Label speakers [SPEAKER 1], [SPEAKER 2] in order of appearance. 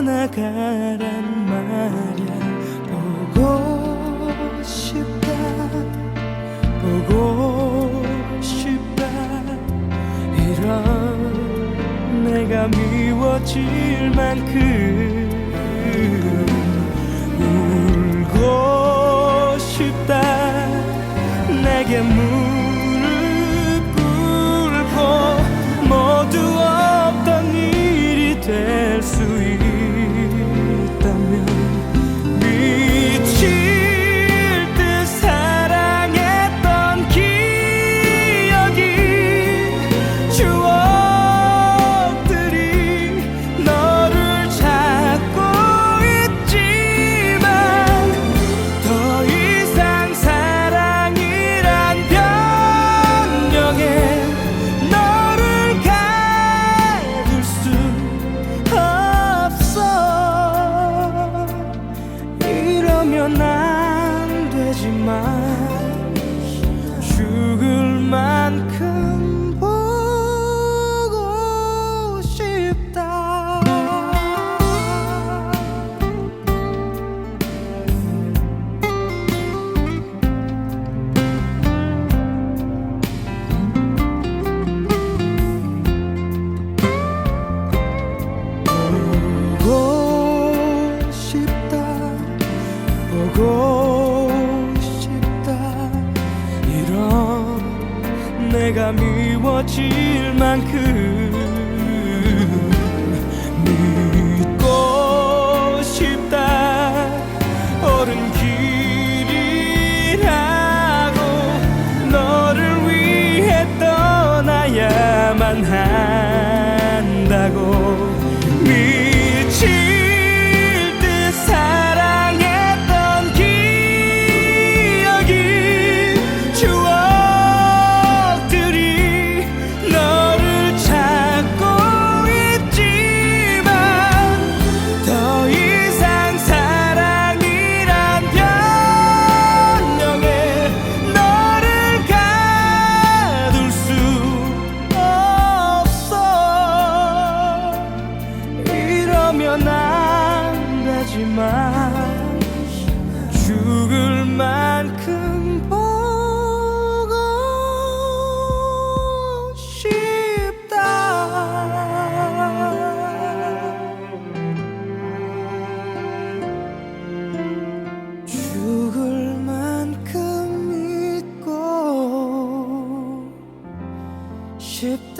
[SPEAKER 1] 떠나가란 말야. 보고 싶다 보고 싶다. 이런 내가 미워질 만큼 울고 my 내가 미워질 만큼 믿고 싶다. 어른 길이라고 너를 위해 떠나야만 한다고. Küçük